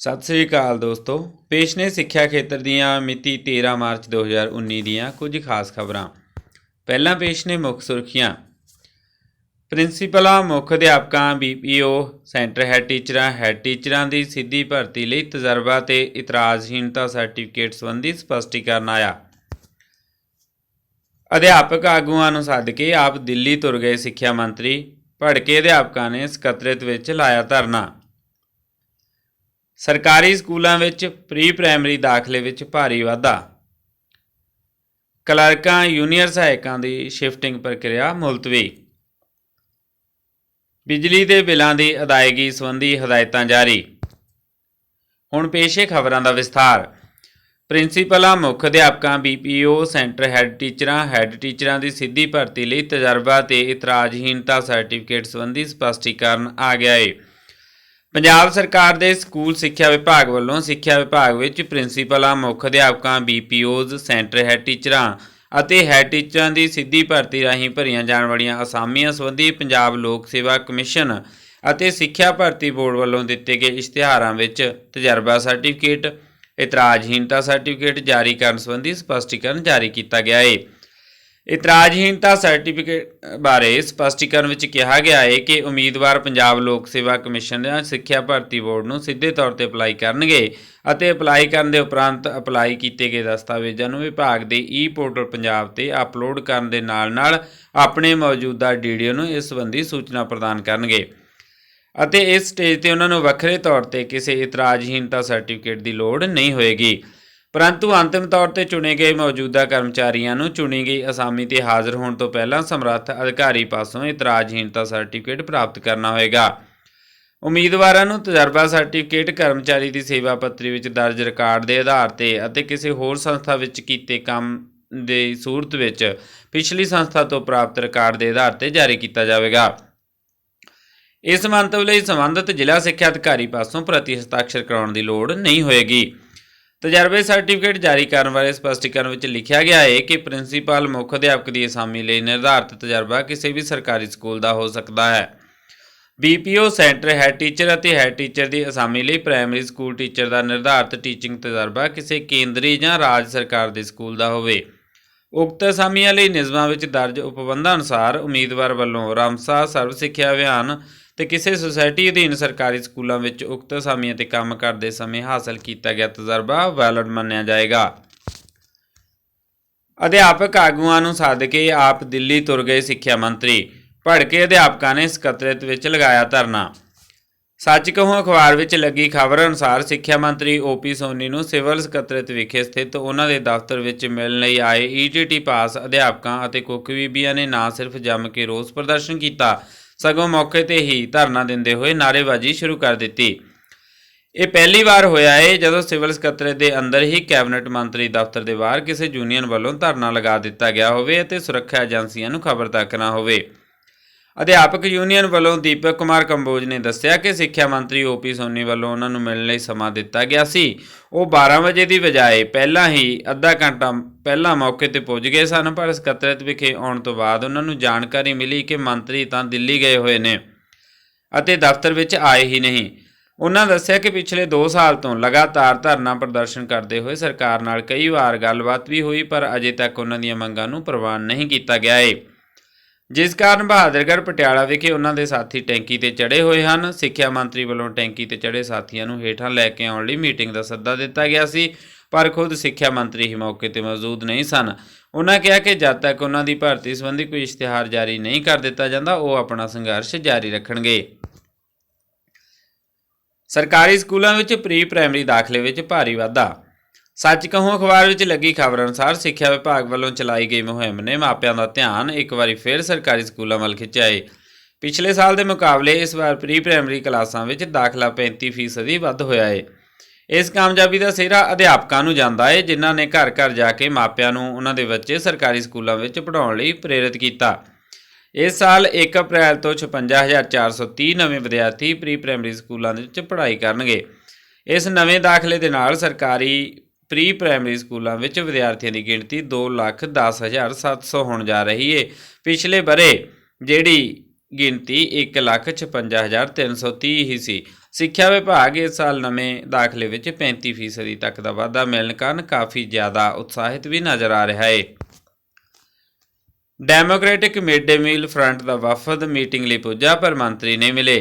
ਸਤਿ ਸ੍ਰੀ ਅਕਾਲ ਦੋਸਤੋ। ਪੇਸ਼ ਨੇ ਸਿੱਖਿਆ ਖੇਤਰ ਦੀਆਂ ਮਿਤੀ 13 ਮਾਰਚ 2019 ਦੀਆਂ ਕੁਝ ਖਾਸ ਖਬਰਾਂ। ਪਹਿਲਾਂ ਪੇਸ਼ ਨੇ ਮੁੱਖ ਸੁਰਖੀਆਂ। ਪ੍ਰਿੰਸੀਪਲਾਂ, ਮੁੱਖ ਅਧਿਆਪਕਾਂ ਬੀਪੀਓ ਸੈਂਟਰ ਹੈੱਡ ਟੀਚਰਾਂ ਹੈੱਡ ਟੀਚਰਾਂ ਦੀ ਸਿੱਧੀ ਭਰਤੀ ਲਈ ਤਜਰਬਾ ਤੇ ਇਤਰਾਜ਼ਹੀਣਤਾ ਸਰਟੀਫਿਕੇਟ ਸੰਬੰਧੀ ਸਪਸ਼ਟੀਕਰਨ ਆਇਆ। ਅਧਿਆਪਕ ਆਗੂਆਂ ਨੂੰ ਸੱਦ ਕੇ ਆਪ ਦਿੱਲੀ ਤੁਰ ਗਏ ਸਿੱਖਿਆ ਮੰਤਰੀ। ਭੜਕੇ ਅਧਿਆਪਕਾਂ ਨੇ ਸਕੱਤਰੇਤ ਵਿੱਚ ਲਾਇਆ ਧਰਨਾ। ਸਰਕਾਰੀ ਸਕੂਲਾਂ ਵਿੱਚ ਪ੍ਰੀ ਪ੍ਰਾਇਮਰੀ ਦਾਖਲੇ ਵਿੱਚ ਭਾਰੀ ਵਾਧਾ। ਕਲਰਕਾਂ ਜੂਨੀਅਰ ਸਹਾਇਕਾਂ ਦੀ ਸ਼ਿਫਟਿੰਗ ਪ੍ਰਕਿਰਿਆ ਮੁਲਤਵੀ। ਬਿਜਲੀ ਦੇ ਬਿੱਲਾਂ ਦੀ ਅਦਾਇਗੀ ਸੰਬੰਧੀ ਹਦਾਇਤਾਂ ਜਾਰੀ। ਹੁਣ ਪੇਸ਼ੇ ਖਬਰਾਂ ਦਾ ਵਿਸਥਾਰ। ਪ੍ਰਿੰਸੀਪਲਾਂ, ਮੁੱਖ ਅਧਿਆਪਕਾਂ, ਬੀਪੀਓ, ਸੈਂਟਰ ਹੈੱਡ ਟੀਚਰਾਂ ਹੈੱਡ ਟੀਚਰਾਂ ਦੀ ਸਿੱਧੀ ਭਰਤੀ ਲਈ ਤਜਰਬਾ ਤੇ ਇਤਰਾਜ਼ਹੀਣਤਾ ਸਰਟੀਫਿਕੇਟ ਸੰਬੰਧੀ ਸਪਸ਼ਟੀਕਰਨ ਆ ਗਿਆ ਹੈ ਪੰਜਾਬ ਸਰਕਾਰ ਦੇ ਸਕੂਲ ਸਿੱਖਿਆ ਵਿਭਾਗ ਵੱਲੋਂ ਸਿੱਖਿਆ ਵਿਭਾਗ ਵਿੱਚ ਪ੍ਰਿੰਸੀਪਲਾਂ, ਮੁੱਖ ਅਧਿਆਪਕਾਂ, ਬੀਪੀਓਜ਼, ਸੈਂਟਰ ਹੈੱਡ ਟੀਚਰਾਂ ਅਤੇ ਹੈੱਡ ਟੀਚਰਾਂ ਦੀ ਸਿੱਧੀ ਭਰਤੀ ਰਾਹੀਂ ਭਰੀਆਂ ਜਾਣ ਵਾਲੀਆਂ ਅਸਾਮੀਆਂ ਸੰਬੰਧੀ ਪੰਜਾਬ ਲੋਕ ਸੇਵਾ ਕਮਿਸ਼ਨ ਅਤੇ ਸਿੱਖਿਆ ਭਰਤੀ ਬੋਰਡ ਵੱਲੋਂ ਦਿੱਤੇ ਗਏ ਇਸ਼ਤਿਹਾਰਾਂ ਵਿੱਚ ਤਜਰਬਾ ਸਰਟੀਫਿਕੇਟ, ਇਤਰਾਜ਼ਹੀਣਤਾ ਸਰਟੀਫਿਕੇਟ ਜਾਰੀ ਕਰਨ ਸੰਬੰਧੀ ਸਪਸ਼ਟੀਕਰਨ ਜਾਰੀ ਕੀਤਾ ਗਿਆ ਹੈ ਇਤਰਾਜ਼ਹੀਣਤਾ ਸਰਟੀਫਿਕੇਟ ਬਾਰੇ ਸਪਸ਼ਟੀਕਰਨ ਵਿੱਚ ਕਿਹਾ ਗਿਆ ਹੈ ਕਿ ਉਮੀਦਵਾਰ ਪੰਜਾਬ ਲੋਕ ਸੇਵਾ ਕਮਿਸ਼ਨ ਜਾਂ ਸਿੱਖਿਆ ਭਰਤੀ ਬੋਰਡ ਨੂੰ ਸਿੱਧੇ ਤੌਰ ਤੇ ਅਪਲਾਈ ਕਰਨਗੇ ਅਤੇ ਅਪਲਾਈ ਕਰਨ ਦੇ ਉਪਰੰਤ ਅਪਲਾਈ ਕੀਤੇ ਗਏ ਦਸਤਾਵੇਜ਼ਾਂ ਨੂੰ ਵਿਭਾਗ ਦੇ ਈ ਪੋਰਟਲ ਪੰਜਾਬ ਤੇ ਅਪਲੋਡ ਕਰਨ ਦੇ ਨਾਲ-ਨਾਲ ਆਪਣੇ ਮੌਜੂਦਾ ਡੀਡੀਓ ਨੂੰ ਇਸ ਸੰਬੰਧੀ ਸੂਚਨਾ ਪ੍ਰਦਾਨ ਕਰਨਗੇ। ਅਤੇ ਇਸ ਸਟੇਜ ਤੇ ਉਹਨਾਂ ਨੂੰ ਵੱਖਰੇ ਤੌਰ ਤੇ ਕਿਸੇ ਇਤਰਾਜ਼ਹੀਣਤਾ ਸਰਟੀਫਿਕੇਟ ਦੀ ਲੋੜ ਨਹੀਂ ਹੋਏਗੀ। ਪਰੰਤੂ ਅੰਤਿਮ ਤੌਰ ਤੇ ਚੁਣੇ ਗਏ ਮੌਜੂਦਾ ਕਰਮਚਾਰੀਆਂ ਨੂੰ ਚੁਣੀ ਗਈ ਅਸਾਮੀ ਤੇ ਹਾਜ਼ਰ ਹੋਣ ਤੋਂ ਪਹਿਲਾਂ ਸਮਰੱਥ ਅਧਿਕਾਰੀ ਪਾਸੋਂ ਇਤਰਾਜ਼ਹੀਣਤਾ ਸਰਟੀਫਿਕੇਟ ਪ੍ਰਾਪਤ ਕਰਨਾ ਹੋਏਗਾ। ਉਮੀਦਵਾਰਾਂ ਨੂੰ ਤਜਰਬਾ ਸਰਟੀਫਿਕੇਟ ਕਰਮਚਾਰੀ ਦੀ ਸੇਵਾ ਪੱਤਰੀ ਵਿੱਚ ਦਰਜ ਰਿਕਾਰਡ ਦੇ ਆਧਾਰ ਤੇ ਅਤੇ ਕਿਸੇ ਹੋਰ ਸੰਸਥਾ ਵਿੱਚ ਕੀਤੇ ਕੰਮ ਦੇ ਸੂਰਤ ਵਿੱਚ ਪਿਛਲੀ ਸੰਸਥਾ ਤੋਂ ਪ੍ਰਾਪਤ ਰਿਕਾਰਡ ਦੇ ਆਧਾਰ ਤੇ ਜਾਰੀ ਕੀਤਾ ਜਾਵੇਗਾ। ਇਸ ਮੰਤਵ ਲਈ ਸੰਬੰਧਿਤ ਜ਼ਿਲ੍ਹਾ ਸਿੱਖਿਆ ਅਧਿਕਾਰੀ ਪਾਸੋਂ ਪ੍ਰਤੀ ਹਸਤਾਖਰ ਕਰਾਉਣ ਦੀ ਲੋੜ ਨਹੀਂ ਹੋਏਗੀ। ਤਜਰਬੇ ਸਰਟੀਫਿਕੇਟ ਜਾਰੀ ਕਰਨ ਬਾਰੇ ਸਪਸ਼ਟੀਕਰਨ ਵਿੱਚ ਲਿਖਿਆ ਗਿਆ ਹੈ ਕਿ ਪ੍ਰਿੰਸੀਪਲ ਮੁੱਖ ਅਧਿਆਪਕ ਦੀ ਅਸਾਮੀ ਲਈ ਨਿਰਧਾਰਤ ਤਜਰਬਾ ਕਿਸੇ ਵੀ ਸਰਕਾਰੀ ਸਕੂਲ ਦਾ ਹੋ ਸਕਦਾ ਹੈ। ਬੀਪੀਓ ਸੈਂਟਰ ਹੈਡ ਟੀਚਰ ਅਤੇ ਹੈਡ ਟੀਚਰ ਦੀ ਅਸਾਮੀ ਲਈ ਪ੍ਰਾਇਮਰੀ ਸਕੂਲ ਟੀਚਰ ਦਾ ਨਿਰਧਾਰਤ ਟੀਚਿੰਗ ਤਜਰਬਾ ਕਿਸੇ ਕੇਂਦਰੀ ਜਾਂ ਰਾਜ ਸਰਕਾਰ ਦੇ ਸਕੂਲ ਦਾ ਹੋਵੇ। ਉਕਤ ਅਸਾਮੀਆਂ ਲਈ ਨਿਯਮਾਂ ਵਿੱਚ ਦਰਜ ਉਪਬੰਧਾਂ ਅਨੁਸਾਰ ਉਮੀਦਵਾਰ ਵੱਲੋਂ ਰਾਮਸਾ ਸਰਵ ਸਿੱਖਿਆ ਅਭਿਆਨ ਤੇ ਕਿਸੇ ਸੁਸਾਇਟੀ ਅਧੀਨ ਸਰਕਾਰੀ ਸਕੂਲਾਂ ਵਿੱਚ ਉਕਤ ਅਸਾਮੀਆਂ ਤੇ ਕੰਮ ਕਰਦੇ ਸਮੇਂ ਹਾਸਲ ਕੀਤਾ ਗਿਆ ਤਜਰਬਾ ਵੈਲਿਡ ਮੰਨਿਆ ਜਾਏਗਾ। ਅਧਿਆਪਕ ਆਗੂਆਂ ਨੂੰ ਸੱਦ ਕੇ ਆਪ ਦਿੱਲੀ ਤੁਰ ਗਏ ਸਿੱਖਿਆ ਮੰਤਰੀ। ਭੜਕੇ ਅਧਿਆਪਕਾਂ ਨੇ ਸਕੱਤਰੇਤ ਵਿੱਚ ਲਗਾਇਆ ਧਰਨਾ। ਸੱਚ ਕਹੂੰ ਅਖਬਾਰ ਵਿੱਚ ਲੱਗੀ ਖਬਰ ਅਨੁਸਾਰ ਸਿੱਖਿਆ ਮੰਤਰੀ ਓਪੀ ਸੋਨੀ ਨੂੰ ਸਿਵਲ ਸਕੱਤਰੇਤ ਵਿਖੇ ਸਥਿਤ ਉਹਨਾਂ ਦੇ ਦਫ਼ਤਰ ਵਿੱਚ ਮਿਲਣ ਲਈ ਆਏ ਈਟੀਟੀ ਪਾਸ ਅਧਿਆਪਕਾਂ ਅਤੇ ਕੁੱਕ ਬੀਬੀਆਂ ਨੇ ਨਾ ਸਿਰਫ ਜੰਮ ਕੇ ਰੋਸ ਪ੍ਰਦਰਸ਼ਨ ਕੀਤਾ ਸਗੋਂ ਮੌਕੇ ਤੇ ਹੀ ਧਰਨਾ ਦਿੰਦੇ ਹੋਏ ਨਾਅਰੇਬਾਜ਼ੀ ਸ਼ੁਰੂ ਕਰ ਦਿੱਤੀ। ਇਹ ਪਹਿਲੀ ਵਾਰ ਹੋਇਆ ਹੈ ਜਦੋਂ ਸਿਵਲ ਸਕੱਤਰੇਤ ਦੇ ਅੰਦਰ ਹੀ ਕੈਬਨਿਟ ਮੰਤਰੀ ਦਫ਼ਤਰ ਦੇ ਬਾਹਰ ਕਿਸੇ ਯੂਨੀਅਨ ਵੱਲੋਂ ਧਰਨਾ ਲਗਾ ਦਿੱਤਾ ਗਿਆ ਹੋਵੇ ਅਤੇ ਸੁਰੱਖਿਆ ਏਜੰਸੀਆਂ ਨੂੰ ਖਬਰ ਤੱਕ ਨਾ ਹੋਵੇ। ਅਧਿਆਪਕ ਯੂਨੀਅਨ ਵੱਲੋਂ ਦੀਪਕ ਕੁਮਾਰ ਕੰਬੋਜ ਨੇ ਦੱਸਿਆ ਕਿ ਸਿੱਖਿਆ ਮੰਤਰੀ ਓਪੀ ਸੋਨੀ ਵੱਲੋਂ ਉਹਨਾਂ ਨੂੰ ਮਿਲਣ ਲਈ ਸਮਾਂ ਦਿੱਤਾ ਗਿਆ ਸੀ। ਉਹ 12 ਵਜੇ ਦੀ ਬਜਾਏ ਪਹਿਲਾਂ ਹੀ ਅੱਧਾ ਘੰਟਾ ਪਹਿਲਾਂ ਮੌਕੇ ਤੇ ਪੁੱਜ ਗਏ ਸਨ, ਪਰ ਸਕੱਤਰੇਤ ਵਿਖੇ ਆਉਣ ਤੋਂ ਬਾਅਦ ਉਹਨਾਂ ਨੂੰ ਜਾਣਕਾਰੀ ਮਿਲੀ ਕਿ ਮੰਤਰੀ ਤਾਂ ਦਿੱਲੀ ਗਏ ਹੋਏ ਨੇ ਅਤੇ ਦਫ਼ਤਰ ਵਿੱਚ ਆਏ ਹੀ ਨਹੀਂ। ਉਹਨਾਂ ਦੱਸਿਆ ਕਿ ਪਿਛਲੇ 2 ਸਾਲ ਤੋਂ ਲਗਾਤਾਰ ਧਰਨਾ ਪ੍ਰਦਰਸ਼ਨ ਕਰਦੇ ਹੋਏ ਸਰਕਾਰ ਨਾਲ ਕਈ ਵਾਰ ਗੱਲਬਾਤ ਵੀ ਹੋਈ, ਪਰ ਅਜੇ ਤੱਕ ਉਹਨਾਂ ਦੀਆਂ ਮੰਗਾਂ ਨੂੰ ਪ੍ਰਵਾਨ ਨਹੀਂ ਕੀਤਾ ਗਿਆ ਹੈ ਜਿਸ ਕਾਰਨ ਬਹਾਦਰਗੜ੍ਹ ਪਟਿਆਲਾ ਵਿਖੇ ਉਹਨਾਂ ਦੇ ਸਾਥੀ ਟੈਂਕੀ ਤੇ ਚੜੇ ਹੋਏ ਹਨ। ਸਿੱਖਿਆ ਮੰਤਰੀ ਵੱਲੋਂ ਟੈਂਕੀ ਤੇ ਚੜੇ ਸਾਥੀਆਂ ਨੂੰ ਹੇਠਾਂ ਲੈ ਕੇ ਆਉਣ ਲਈ ਮੀਟਿੰਗ ਦਾ ਸੱਦਾ ਦਿੱਤਾ ਗਿਆ ਸੀ, ਪਰ ਖੁਦ ਸਿੱਖਿਆ ਮੰਤਰੀ ਹੀ ਮੌਕੇ ਤੇ ਮੌਜੂਦ ਨਹੀਂ ਸਨ। ਉਹਨਾਂ ਕਿਹਾ ਕਿ ਜਦ ਤੱਕ ਉਹਨਾਂ ਦੀ ਭਰਤੀ ਸੰਬੰਧੀ ਕੋਈ ਇਸ਼ਤਿਹਾਰ ਜਾਰੀ ਨਹੀਂ ਕਰ ਦਿੱਤਾ ਜਾਂਦਾ, ਉਹ ਆਪਣਾ ਸੰਘਰਸ਼ ਜਾਰੀ ਰੱਖਣਗੇ। ਸਰਕਾਰੀ ਸਕੂਲਾਂ ਵਿੱਚ ਪ੍ਰੀ ਪ੍ਰਾਇਮਰੀ ਦਾਖਲੇ ਵਿੱਚ ਭਾਰੀ ਵਾਧਾ ਸੱਚ ਕਹੂੰ ਅਖਬਾਰ ਵਿੱਚ ਲੱਗੀ ਖਬਰ ਅਨੁਸਾਰ ਸਿੱਖਿਆ ਵਿਭਾਗ ਵੱਲੋਂ ਚਲਾਈ ਗਈ ਮੁਹਿੰਮ ਨੇ ਮਾਪਿਆਂ ਦਾ ਧਿਆਨ ਇੱਕ ਵਾਰੀ ਫਿਰ ਸਰਕਾਰੀ ਸਕੂਲਾਂ ਵੱਲ ਖਿੱਚਿਆ ਹੈ ਪਿਛਲੇ ਸਾਲ ਦੇ ਮੁਕਾਬਲੇ ਇਸ ਵਾਰ ਪ੍ਰੀ ਪ੍ਰਾਇਮਰੀ ਕਲਾਸਾਂ ਵਿੱਚ ਦਾਖਲਾ 35% ਵੱਧ ਹੋਇਆ ਹੈ ਇਸ ਕਾਮਯਾਬੀ ਦਾ ਸਿਹਰਾ ਅਧਿਆਪਕਾਂ ਨੂੰ ਜਾਂਦਾ ਹੈ ਜਿਨ੍ਹਾਂ ਨੇ ਘਰ-ਘਰ ਜਾ ਕੇ ਮਾਪਿਆਂ ਨੂੰ ਉਹਨਾਂ ਦੇ ਬੱਚੇ ਸਰਕਾਰੀ ਸਕੂਲਾਂ ਵਿੱਚ ਪੜ੍ਹਾਉਣ ਲਈ ਪ੍ਰੇਰਿਤ ਕੀਤਾ। ਇਸ ਸਾਲ 1 ਅਪ੍ਰੈਲ ਤੋਂ 56430 ਨਵੇਂ ਵਿਦਿਆਰਥੀ ਪ੍ਰੀ ਪ੍ਰਾਇਮਰੀ ਸਕੂਲਾਂ ਦੇ ਵਿੱਚ ਪੜ੍ਹਾਈ ਕਰਨਗੇ। ਇਸ ਨਵੇਂ ਦਾਖਲੇ ਦੇ ਨਾਲ ਸਰਕਾਰੀ ਪ੍ਰੀ ਪ੍ਰਾਇਮਰੀ ਸਕੂਲਾਂ ਵਿੱਚ ਵਿਦਿਆਰਥੀਆਂ ਦੀ ਗਿਣਤੀ 210700 ਹੋਣ ਜਾ ਰਹੀ ਹੈ ਪਿਛਲੇ ਬਰੇ ਜਿਹੜੀ ਗਿਣਤੀ 156330 ਹੀ ਸੀ। ਸਿੱਖਿਆ ਵਿਭਾਗ ਇਸ ਸਾਲ ਨਵੇਂ ਦਾਖਲੇ ਵਿੱਚ 35% ਤੱਕ ਦਾ ਵਾਧਾ ਮਿਲਣ ਕਾਰਨ ਕਾਫੀ ਜ਼ਿਆਦਾ ਉਤਸ਼ਾਹਿਤ ਵੀ ਨਜ਼ਰ ਆ ਰਿਹਾ ਹੈ democratic mid day meal front ਦਾ ਵਫਦ ਮੀਟਿੰਗ ਲਈ ਪੁੱਜਾ ਪਰ ਮੰਤਰੀ ਨਹੀਂ ਮਿਲੇ।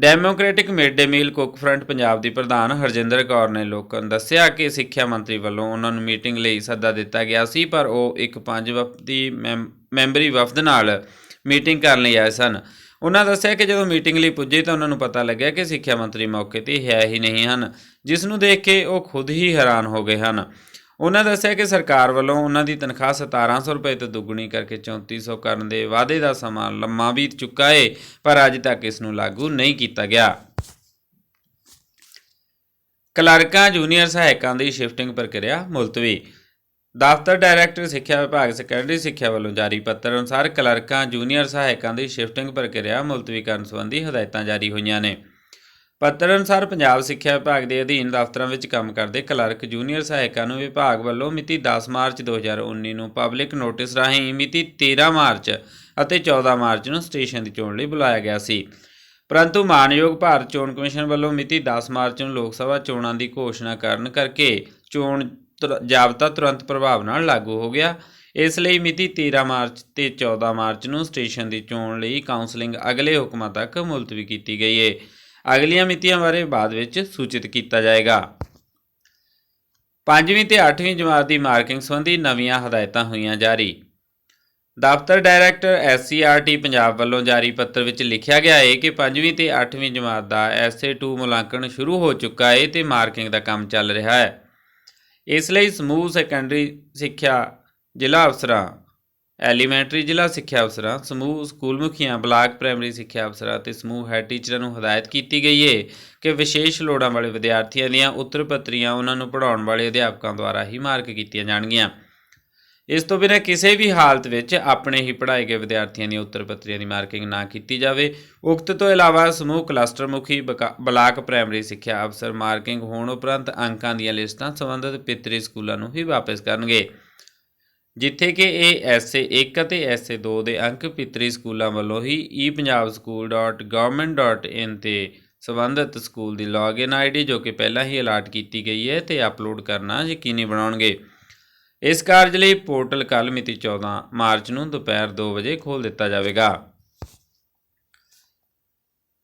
Democratic mid day meal cook front Punjab ਦੀ ਪ੍ਰਧਾਨ ਹਰਜਿੰਦਰ ਕੌਰ ਨੇ ਲੋਕਾਂ ਨੂੰ ਦੱਸਿਆ ਕਿ ਸਿੱਖਿਆ ਮੰਤਰੀ ਵੱਲੋਂ ਉਹਨਾਂ ਨੂੰ ਮੀਟਿੰਗ ਲਈ ਸੱਦਾ ਦਿੱਤਾ ਗਿਆ ਸੀ, ਪਰ ਉਹ ਇੱਕ ਪੰਜ ਵਫਦੀ ਮੈਂਬ- ਮੈਂਬਰੀ ਵਫਦ ਨਾਲ ਮੀਟਿੰਗ ਕਰਨ ਲਈ ਆਏ ਸਨ। ਉਹਨਾਂ ਦੱਸਿਆ ਕਿ ਜਦੋਂ ਮੀਟਿੰਗ ਲਈ ਪੁੱਜੇ ਤਾਂ ਉਹਨਾਂ ਨੂੰ ਪਤਾ ਲੱਗਿਆ ਕਿ ਸਿੱਖਿਆ ਮੰਤਰੀ ਮੌਕੇ ਤੇ ਹੈ ਹੀ ਨਹੀਂ ਹਨ, ਜਿਸ ਨੂੰ ਦੇਖ ਕੇ ਉਹ ਖੁਦ ਹੀ ਹੈਰਾਨ ਹੋ ਗਏ ਹਨ। ਉਹਨਾਂ ਦੱਸਿਆ ਕਿ ਸਰਕਾਰ ਵੱਲੋਂ ਉਹਨਾਂ ਦੀ ਤਨਖਾਹ 1700 ਰੁਪਏ ਤੋਂ ਦੁੱਗਣੀ ਕਰਕੇ 3400 ਕਰਨ ਦੇ ਵਾਅਦੇ ਦਾ ਸਮਾਂ ਲੰਮਾ ਬੀਤ ਚੁੱਕਾ ਹੈ ਪਰ ਅੱਜ ਤੱਕ ਇਸ ਨੂੰ ਲਾਗੂ ਨਹੀਂ ਕੀਤਾ ਗਿਆ। ਕਲਰਕਾਂ, ਜੂਨੀਅਰ ਸਹਾਇਕਾਂ ਦੀ ਸ਼ਿਫਟਿੰਗ ਪ੍ਰਕਿਰਿਆ ਮੁਲਤਵੀ। ਦਫ਼ਤਰ ਡਾਇਰੈਕਟਰ, ਸਿੱਖਿਆ ਵਿਭਾਗ, ਸੈਕੰਡਰੀ ਸਿੱਖਿਆ ਵੱਲੋਂ ਜਾਰੀ ਪੱਤਰ ਅਨੁਸਾਰ ਕਲਰਕਾਂ, ਜੂਨੀਅਰ ਸਹਾਇਕਾਂ ਦੀ ਸ਼ਿਫਟਿੰਗ ਪ੍ਰਕਿਰਿਆ ਮੁਲਤਵੀ ਕਰਨ ਸੰਬੰਧੀ ਹਦਾਇਤਾਂ ਜਾਰੀ ਹੋਈਆਂ ਨੇ। ਪੱਤਰ ਅਨੁਸਾਰ ਪੰਜਾਬ ਸਿੱਖਿਆ ਵਿਭਾਗ ਦੇ ਅਧੀਨ ਦਫ਼ਤਰਾਂ ਵਿੱਚ ਕੰਮ ਕਰਦੇ ਕਲਰਕ ਜੂਨੀਅਰ ਸਹਾਇਕਾਂ ਨੂੰ ਵਿਭਾਗ ਵੱਲੋਂ ਮਿਤੀ 10 ਮਾਰਚ 2019 ਨੂੰ ਪਬਲਿਕ ਨੋਟਿਸ ਰਾਹੀਂ ਮਿਤੀ 13 ਮਾਰਚ ਅਤੇ 14 ਮਾਰਚ ਨੂੰ ਸਟੇਸ਼ਨ ਦੀ ਚੋਣ ਲਈ ਬੁਲਾਇਆ ਗਿਆ ਸੀ। ਪਰੰਤੂ ਮਾਨਯੋਗ ਭਾਰਤ ਚੋਣ ਕਮਿਸ਼ਨ ਵੱਲੋਂ ਮਿਤੀ 10 ਮਾਰਚ ਨੂੰ ਲੋਕ ਸਭਾ ਚੋਣਾਂ ਦੀ ਘੋਸ਼ਣਾ ਕਰਨ ਕਰਕੇ ਚੋਣ ਤੁਰ- ਜਾਬਤਾ ਤੁਰੰਤ ਪ੍ਰਭਾਵ ਨਾਲ ਲਾਗੂ ਹੋ ਗਿਆ। ਇਸ ਲਈ ਮਿਤੀ 13 ਮਾਰਚ ਤੇ 14 ਮਾਰਚ ਨੂੰ ਸਟੇਸ਼ਨ ਦੀ ਚੋਣ ਲਈ ਕਾਉਂਸਲਿੰਗ ਅਗਲੇ ਹੁਕਮਾਂ ਤੱਕ ਮੁਲਤਵੀ ਕੀਤੀ ਗਈ ਹੈ ਅਗਲੀਆਂ ਮਿਤੀਆਂ ਬਾਰੇ ਬਾਅਦ ਵਿੱਚ ਸੂਚਿਤ ਕੀਤਾ ਜਾਏਗਾ। ਪੰਜਵੀਂ ਤੇ 8ਵੀਂ ਜਮਾਤ ਦੀ ਮਾਰਕਿੰਗ ਸੰਬੰਧੀ ਨਵੀਆਂ ਹਦਾਇਤਾਂ ਹੋਈਆਂ ਜਾਰੀ। ਦਫ਼ਤਰ ਡਾਇਰੈਕਟਰ ਐਸਸੀਆਰਟੀ ਪੰਜਾਬ ਵੱਲੋਂ ਜਾਰੀ ਪੱਤਰ ਵਿੱਚ ਲਿਖਿਆ ਗਿਆ ਹੈ ਕਿ ਪੰਜਵੀਂ ਤੇ 8ਵੀਂ ਜਮਾਤ ਦਾ ਐਸਏ2 ਮੁਲਾਂਕਣ ਸ਼ੁਰੂ ਹੋ ਚੁੱਕਾ ਹੈ ਤੇ ਮਾਰਕਿੰਗ ਦਾ ਕੰਮ ਚੱਲ ਰਿਹਾ ਹੈ। ਇਸ ਲਈ ਸਮੂਹ ਸੈਕੰਡਰੀ ਸਿੱਖਿਆ ਜ਼ਿਲ੍ਹਾ ਅਫਸਰਾਂ ਐਲੀਮੈਂਟਰੀ ਜ਼ਿਲ੍ਹਾ ਸਿੱਖਿਆ ਅਫਸਰਾਂ, ਸਮੂਹ ਸਕੂਲ ਮੁਖੀਆਂ ਬਲਾਕ ਪ੍ਰਾਇਮਰੀ ਸਿੱਖਿਆ ਅਫਸਰਾਂ ਤੇ ਸਮੂਹ ਹੈਡ ਟੀਚਰਾਂ ਨੂੰ ਹਦਾਇਤ ਕੀਤੀ ਗਈ ਹੈ ਕਿ ਵਿਸ਼ੇਸ਼ ਲੋੜਾਂ ਵਾਲੇ ਵਿਦਿਆਰਥੀਆਂ ਦੀਆਂ ਉੱਤਰ ਪੱਤਰੀਆਂ ਉਹਨਾਂ ਨੂੰ ਪੜ੍ਹਾਉਣ ਵਾਲੇ ਅਧਿਆਪਕਾਂ ਦੁਆਰਾ ਹੀ ਮਾਰਕ ਕੀਤੀਆਂ ਜਾਣਗੀਆਂ। ਇਸ ਤੋਂ ਬਿਨਾਂ ਕਿਸੇ ਵੀ ਹਾਲਤ ਵਿੱਚ ਆਪਣੇ ਹੀ ਪੜ੍ਹਾਏ ਗਏ ਵਿਦਿਆਰਥੀਆਂ ਦੀਆਂ ਉੱਤਰ ਪੱਤਰੀਆਂ ਦੀ ਮਾਰਕਿੰਗ ਨਾ ਕੀਤੀ ਜਾਵੇ। ਉਕਤ ਤੋਂ ਇਲਾਵਾ ਸਮੂਹ ਕਲਸਟਰ ਮੁਖੀ, ਬਕਾ- ਬਲਾਕ ਪ੍ਰਾਇਮਰੀ ਸਿੱਖਿਆ ਅਫਸਰ ਮਾਰਕਿੰਗ ਹੋਣ ਉਪਰੰਤ ਅੰਕਾਂ ਦੀਆਂ ਲਿਸਟਾਂ ਸੰਬੰਧਿਤ ਪਿਤਰੀ ਸਕੂਲਾਂ ਨੂੰ ਹੀ ਵਾਪਸ ਕਰਨਗੇ। ਜਿੱਥੇ ਕਿ ਇਹ ਐਸਏ 1 ਅਤੇ ਐਸਏ 2 ਦੇ ਅੰਕ ਪਿਤਰੀ ਸਕੂਲਾਂ ਵੱਲੋਂ ਹੀ epunjabschool.government.in ਤੇ ਸੰਬੰਧਿਤ ਸਕੂਲ ਦੀ ਲੌਗਇਨ ਆਈਡੀ ਜੋ ਕਿ ਪਹਿਲਾਂ ਹੀ ਅਲਾਟ ਕੀਤੀ ਗਈ ਹੈ ਤੇ ਅਪਲੋਡ ਕਰਨਾ ਯਕੀਨੀ ਬਣਾਉਣਗੇ। ਇਸ ਕਾਰਜ ਲਈ ਪੋਰਟਲ ਕੱਲ੍ਹ ਮਿਤੀ 14 ਮਾਰਚ ਨੂੰ ਦੁਪਹਿਰ 2 ਵਜੇ ਖੋਲ੍ਹ ਦਿੱਤਾ ਜਾਵੇਗਾ।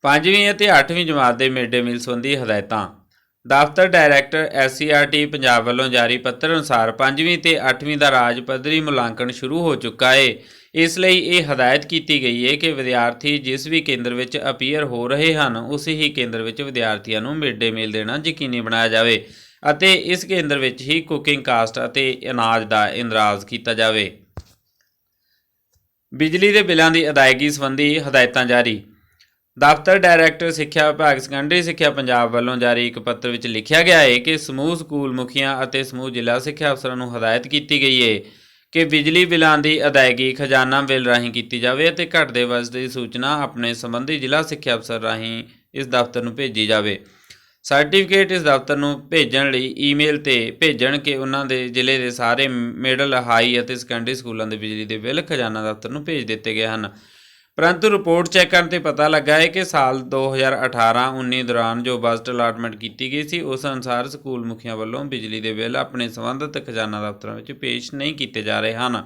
ਪੰਜਵੀਂ ਅਤੇ 8ਵੀਂ ਜਮਾਤ ਦੇ ਮਿਡ ਡੇ ਮੀਲ ਸੰਬੰਧੀ ਹਦਾਇਤਾਂ। ਦਫ਼ਤਰ ਡਾਇਰੈਕਟਰ ਐਸਸੀਆਰਟੀ ਪੰਜਾਬ ਵੱਲੋਂ ਜਾਰੀ ਪੱਤਰ ਅਨੁਸਾਰ ਪੰਜਵੀਂ ਤੇ 8ਵੀਂ ਦਾ ਰਾਜ ਪੱਧਰੀ ਮੁਲਾਂਕਣ ਸ਼ੁਰੂ ਹੋ ਚੁੱਕਾ ਹੈ ਇਸ ਲਈ ਇਹ ਹਦਾਇਤ ਕੀਤੀ ਗਈ ਹੈ ਕਿ ਵਿਦਿਆਰਥੀ ਜਿਸ ਵੀ ਕੇਂਦਰ ਵਿੱਚ ਅਪੀਅਰ ਹੋ ਰਹੇ ਹਨ, ਉਸ ਹੀ ਕੇਂਦਰ ਵਿੱਚ ਵਿਦਿਆਰਥੀਆਂ ਨੂੰ ਮਿਡ ਡੇ ਮੀਲ ਦੇਣਾ ਯਕੀਨੀ ਬਣਾਇਆ ਜਾਵੇ ਅਤੇ ਇਸ ਕੇਂਦਰ ਵਿੱਚ ਹੀ ਕੁਕਿੰਗ ਕਾਸਟ ਅਤੇ ਅਨਾਜ ਦਾ ਇੰਦਰਾਜ਼ ਕੀਤਾ ਜਾਵੇ। ਬਿਜਲੀ ਦੇ ਬਿੱਲਾਂ ਦੀ ਅਦਾਇਗੀ ਸੰਬੰਧੀ ਹਦਾਇਤਾਂ ਜਾਰੀ। ਦਫ਼ਤਰ ਡਾਇਰੈਕਟਰ ਸਿੱਖਿਆ ਵਿਭਾਗ ਸੈਕੰਡਰੀ ਸਿੱਖਿਆ ਪੰਜਾਬ ਵੱਲੋਂ ਜਾਰੀ ਇੱਕ ਪੱਤਰ ਵਿੱਚ ਲਿਖਿਆ ਗਿਆ ਹੈ ਕਿ ਸਮੂਹ ਸਕੂਲ ਮੁਖੀਆਂ ਅਤੇ ਸਮੂਹ ਜ਼ਿਲ੍ਹਾ ਸਿੱਖਿਆ ਅਫਸਰਾਂ ਨੂੰ ਹਦਾਇਤ ਕੀਤੀ ਗਈ ਹੈ ਕਿ ਬਿਜਲੀ ਬਿੱਲਾਂ ਦੀ ਅਦਾਇਗੀ ਖਜ਼ਾਨਾ ਬਿੱਲ ਰਾਹੀਂ ਕੀਤੀ ਜਾਵੇ ਅਤੇ ਘਟਦੇ ਵਜਨ ਸੂਚਨਾ ਆਪਣੇ ਸੰਬੰਧੀ ਜ਼ਿਲ੍ਹਾ ਸਿੱਖਿਆ ਅਫਸਰ ਰਾਹੀਂ ਇਸ ਦਫ਼ਤਰ ਨੂੰ ਭੇਜੀ ਜਾਵੇ। ਸਰਟੀਫਿਕੇਟ ਇਸ ਦਫ਼ਤਰ ਨੂੰ ਭੇਜਣ ਲਈ ਈਮੇਲ ਤੇ ਭੇਜਣ ਕਿ ਉਹਨਾਂ ਦੇ ਜ਼ਿਲ੍ਹੇ ਦੇ ਸਾਰੇ ਮਿਡਲ, ਹਾਈ ਅਤੇ ਸੈਕੰਡਰੀ ਸਕੂਲਾਂ ਦੇ ਬਿਜਲੀ ਦੇ ਬਿੱਲ ਖਜ਼ਾਨਾ ਦਫ਼ਤਰ ਨੂੰ ਭੇਜ ਦਿੱਤੇ ਗਏ ਹਨ। ਪਰੰਤੂ ਰਿਪੋਰਟ ਚੈੱਕ ਕਰਨ ਤੇ ਪਤਾ ਲੱਗਾ ਹੈ ਕਿ ਸਾਲ 2018-19 ਦੌਰਾਨ ਜੋ ਬਜਟ ਅਲਾਟਮੈਂਟ ਕੀਤੀ ਗਈ ਸੀ, ਉਸ ਅਨੁਸਾਰ ਸਕੂਲ ਮੁਖੀਆਂ ਵੱਲੋਂ ਬਿਜਲੀ ਦੇ ਬਿੱਲ ਆਪਣੇ ਸੰਬੰਧਿਤ ਖਜ਼ਾਨਾ ਦਫ਼ਤਰਾਂ ਵਿੱਚ ਪੇਸ਼ ਨਹੀਂ ਕੀਤੇ ਜਾ ਰਹੇ ਹਨ।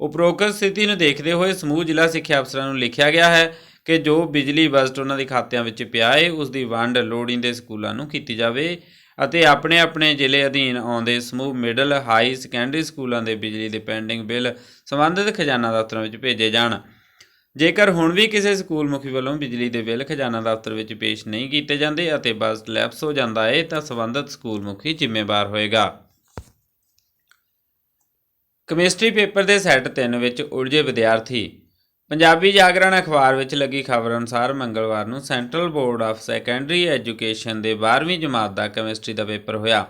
ਉਪਰੋਕਤ ਸਥਿਤੀ ਨੂੰ ਦੇਖਦੇ ਹੋਏ ਸਮੂਹ ਜ਼ਿਲ੍ਹਾ ਸਿੱਖਿਆ ਅਫਸਰਾਂ ਨੂੰ ਲਿਖਿਆ ਗਿਆ ਹੈ ਕਿ ਜੋ ਬਿਜਲੀ ਬਜਟ ਉਹਨਾਂ ਦੇ ਖਾਤਿਆਂ ਵਿੱਚ ਪਿਆ ਹੈ ਉਸ ਦੀ ਵੰਡ ਲੋੜੀਂਦੇ ਸਕੂਲਾਂ ਨੂੰ ਕੀਤੀ ਜਾਵੇ ਅਤੇ ਆਪਣੇ ਆਪਣੇ ਜ਼ਿਲ੍ਹੇ ਅਧੀਨ ਆਉਂਦੇ ਸਮੂਹ ਮਿਡਲ ਹਾਈ ਸੈਕੰਡਰੀ ਸਕੂਲਾਂ ਦੇ ਬਿਜਲੀ ਦੇ ਪੈਂਡਿੰਗ ਬਿੱਲ ਸੰਬੰਧਿਤ ਖਜ਼ਾਨਾ ਦਫ਼ਤਰਾਂ ਵਿੱਚ ਭੇਜੇ ਜਾਣ। ਜੇਕਰ ਹੁਣ ਵੀ ਕਿਸੇ ਸਕੂਲ ਮੁਖੀ ਵੱਲੋਂ ਬਿਜਲੀ ਦੇ ਬਿੱਲ ਖਜ਼ਾਨਾ ਦਫ਼ਤਰ ਵਿੱਚ ਪੇਸ਼ ਨਹੀਂ ਕੀਤੇ ਜਾਂਦੇ ਅਤੇ ਬਸ ਲੈਪਸ ਹੋ ਜਾਂਦਾ ਹੈ ਤਾਂ ਸੰਬੰਧਿਤ ਸਕੂਲ ਮੁਖੀ ਜ਼ਿੰਮੇਵਾਰ ਹੋਏਗਾ। ਕੈਮਿਸਟਰੀ ਪੇਪਰ ਦੇ ਸੈੱਟ 3 ਵਿੱਚ ਉਲਝੇ ਵਿਦਿਆਰਥੀ। ਪੰਜਾਬੀ ਜਾਗਰਣ ਅਖਬਾਰ ਵਿੱਚ ਲੱਗੀ ਖਬਰ ਅਨੁਸਾਰ ਮੰਗਲਵਾਰ ਨੂੰ central board of secondary education ਦੇ 12ਵੀਂ ਜਮਾਤ ਦਾ ਕੈਮਿਸਟਰੀ ਦਾ ਪੇਪਰ ਹੋਇਆ।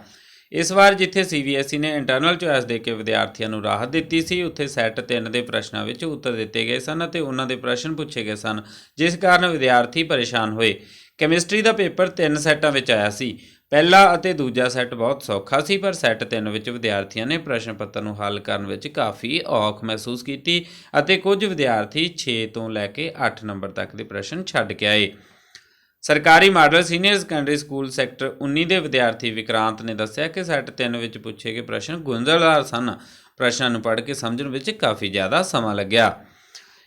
ਇਸ ਵਾਰ ਜਿੱਥੇ ਸੀਬੀਐਸਈ ਨੇ ਇੰਟਰਨਲ ਚੁਆਇਸ ਦੇ ਕੇ ਵਿਦਿਆਰਥੀਆਂ ਨੂੰ ਰਾਹਤ ਦਿੱਤੀ ਸੀ, ਉੱਥੇ ਸੈੱਟ 3 ਦੇ ਪ੍ਰਸ਼ਨਾਂ ਵਿੱਚ ਉੱਤਰ ਦਿੱਤੇ ਗਏ ਸਨ ਅਤੇ ਉਹਨਾਂ ਦੇ ਪ੍ਰਸ਼ਨ ਪੁੱਛੇ ਗਏ ਸਨ, ਜਿਸ ਕਾਰਨ ਵਿਦਿਆਰਥੀ ਪਰੇਸ਼ਾਨ ਹੋਏ। ਕੈਮਿਸਟਰੀ ਦਾ ਪੇਪਰ ਤਿੰਨ ਸੈੱਟਾਂ ਵਿੱਚ ਆਇਆ ਸੀ। ਪਹਿਲਾ ਅਤੇ ਦੂਜਾ ਸੈੱਟ ਬਹੁਤ ਸੌਖਾ ਸੀ, ਪਰ ਸੈੱਟ 3 ਵਿੱਚ ਵਿਦਿਆਰਥੀਆਂ ਨੇ ਪ੍ਰਸ਼ਨ ਪੱਤਰ ਨੂੰ ਹੱਲ ਕਰਨ ਵਿੱਚ ਕਾਫੀ ਔਖ ਮਹਿਸੂਸ ਕੀਤੀ ਅਤੇ ਕੁਝ ਵਿਦਿਆਰਥੀ 6 ਤੋਂ ਲੈ ਕੇ 8 ਨੰਬਰ ਤੱਕ ਦੇ ਪ੍ਰਸ਼ਨ ਛੱਡ ਕੇ ਆਏ। ਸਰਕਾਰੀ model senior secondary school sector 19 ਦੇ ਵਿਦਿਆਰਥੀ ਵਿਕਰਾਂਤ ਨੇ ਦੱਸਿਆ ਕਿ ਸੈੱਟ 3 ਵਿੱਚ ਪੁੱਛੇ ਗਏ ਪ੍ਰਸ਼ਨ ਗੁੰਝਲਦਾਰ ਸਨ। ਪ੍ਰਸ਼ਨਾਂ ਨੂੰ ਪੜ੍ਹ ਕੇ ਸਮਝਣ ਵਿੱਚ ਕਾਫੀ ਜ਼ਿਆਦਾ ਸਮਾਂ ਲੱਗਿਆ।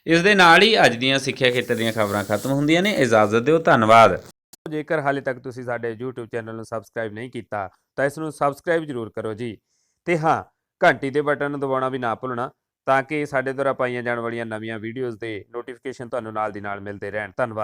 ਇਸ ਦੇ ਨਾਲ ਹੀ ਅੱਜ ਦੀਆਂ ਸਿੱਖਿਆ ਖੇਤਰ ਦੀਆਂ ਖਬਰਾਂ ਖਤਮ ਹੁੰਦੀਆਂ ਨੇ। ਇਜਾਜ਼ਤ ਦਿਓ, ਧੰਨਵਾਦ। ਜੇਕਰ ਹਾਲੇ ਤੱਕ ਤੁਸੀਂ ਸਾਡੇ YouTube ਚੈਨਲ ਨੂੰ ਸਬਸਕ੍ਰਾਈਬ ਨਹੀਂ ਕੀਤਾ, ਤਾਂ ਇਸ ਨੂੰ ਸਬਸਕ੍ਰਾਈਬ ਜ਼ਰੂਰ ਕਰੋ ਜੀ। ਤੇ ਹਾਂ, ਘੰਟੀ ਦੇ ਬਟਨ ਨੂੰ ਦਬਾਉਣਾ ਵੀ ਨਾ ਭੁੱਲਣਾ, ਤਾਂ ਕਿ ਸਾਡੇ ਦੁਆਰਾ ਪਾਈਆਂ ਜਾਣ ਵਾਲੀਆਂ ਨਵੀਆਂ ਵੀਡੀਓਜ਼ ਦੇ ਨੋਟੀਫਿਕੇਸ਼ਨ ਤੁਹਾਨੂੰ ਨਾਲ ਦੀ ਨਾਲ ਮਿਲਦੇ ਰਹਿਣ। ਧੰਨਵਾਦ।